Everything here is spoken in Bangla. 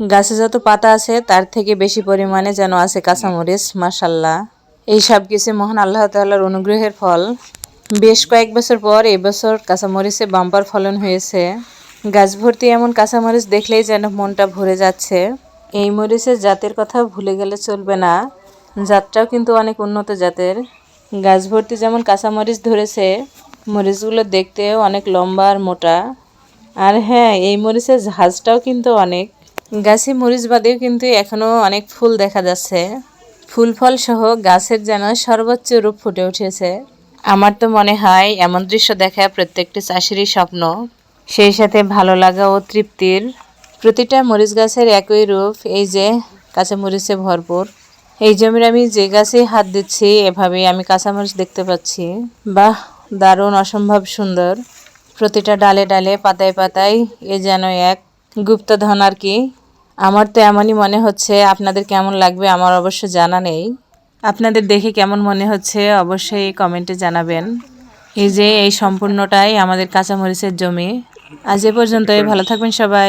গাছে যত পাতা আছে, তার থেকে বেশি পরিমাণে যেন আছে কাঁচামরিচ মাসাল্লাহ এই সব কিছু মহান আল্লাহ তাআলার অনুগ্রহের ফল। বেশ কয়েক বছর পর এবছর কাঁচামরিচে বাম্পার ফলন হয়েছে। গাছ ভর্তি এমন কাঁচামরিচ দেখলেই যেন মনটা ভরে যাচ্ছে। এই মরিচের জাতের কথা ভুলে গেলে চলবে না। জাতটাও কিন্তু অনেক উন্নত জাতের। গাছ ভর্তি যেমন কাঁচামরিচ ধরেছে, মরিচগুলো দেখতেও অনেক লম্বা আর মোটা। আর হ্যাঁ এই মরিচের ঝাঁজটাও কিন্তু অনেক। গাছে মরিচ বাদেও কিন্তু এখনও অনেক ফুল দেখা যাচ্ছে। ফুল ফল সহ গাছের যেন সর্বোচ্চ রূপ ফুটে উঠেছে। আমার তো মনে হয় এমন দৃশ্য দেখা প্রত্যেকটি চাষিরই স্বপ্ন। সেই সাথে ভালো লাগা ও তৃপ্তির। প্রতিটা মরিচ গাছের একই রূপ, এই যে কাঁচা মরিচে ভরপুর। এই জমির আমি যে গাছে হাত দিচ্ছি, এভাবেই আমি কাঁচামরিচ দেখতে পাচ্ছি। বাহ, দারুণ, অসম্ভব সুন্দর। প্রতিটা ডালে ডালে, পাতায় পাতায় এ যেন এক গুপ্তধন আর কি। আমার তো এমনই মনে হচ্ছে, আপনাদের কেমন লাগবে আমার অবশ্য জানা নেই। আপনাদের দেখে কেমন মনে হচ্ছে অবশ্যই কমেন্টে জানাবেন। এই যে এই সম্পূর্ণটাই আমাদের কাঁচামরিচের জমি। আজ এ পর্যন্তই, ভালো থাকবেন সবাই।